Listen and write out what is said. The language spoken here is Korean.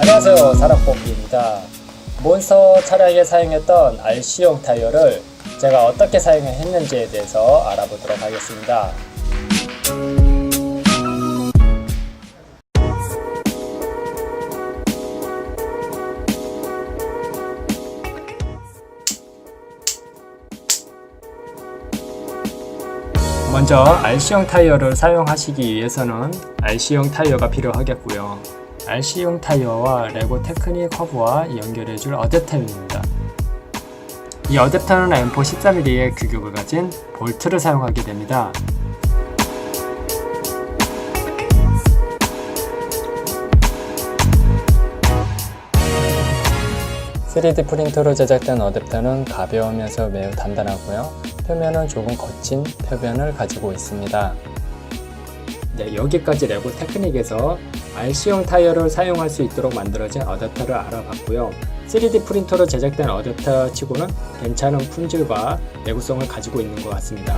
안녕하세요. 사랑뽑기입니다. 몬스터 차량에 사용했던 RC용 타이어를 제가 어떻게 사용했는지에 대해서 알아보도록 하겠습니다 먼저 RC용 타이어를 사용하시기 위해서는 RC용 타이어가 필요하겠고요. RC용 타이어와 레고 테크닉 허브와 연결해줄 어댑터입니다. 이 어댑터는 M4 13mm의 규격을 가진 볼트를 사용하게 됩니다. (3D) 프린터로 제작된 어댑터는 가벼우면서 매우 단단하고요. 표면은 조금 거친 표면을 가지고 있습니다. 네, 여기까지 레고 테크닉에서 RC용 타이어를 사용할 수 있도록 만들어진 어댑터를 알아봤고요. 3D 프린터로 제작된 어댑터 치고는 괜찮은 품질과 내구성을 가지고 있는 것 같습니다.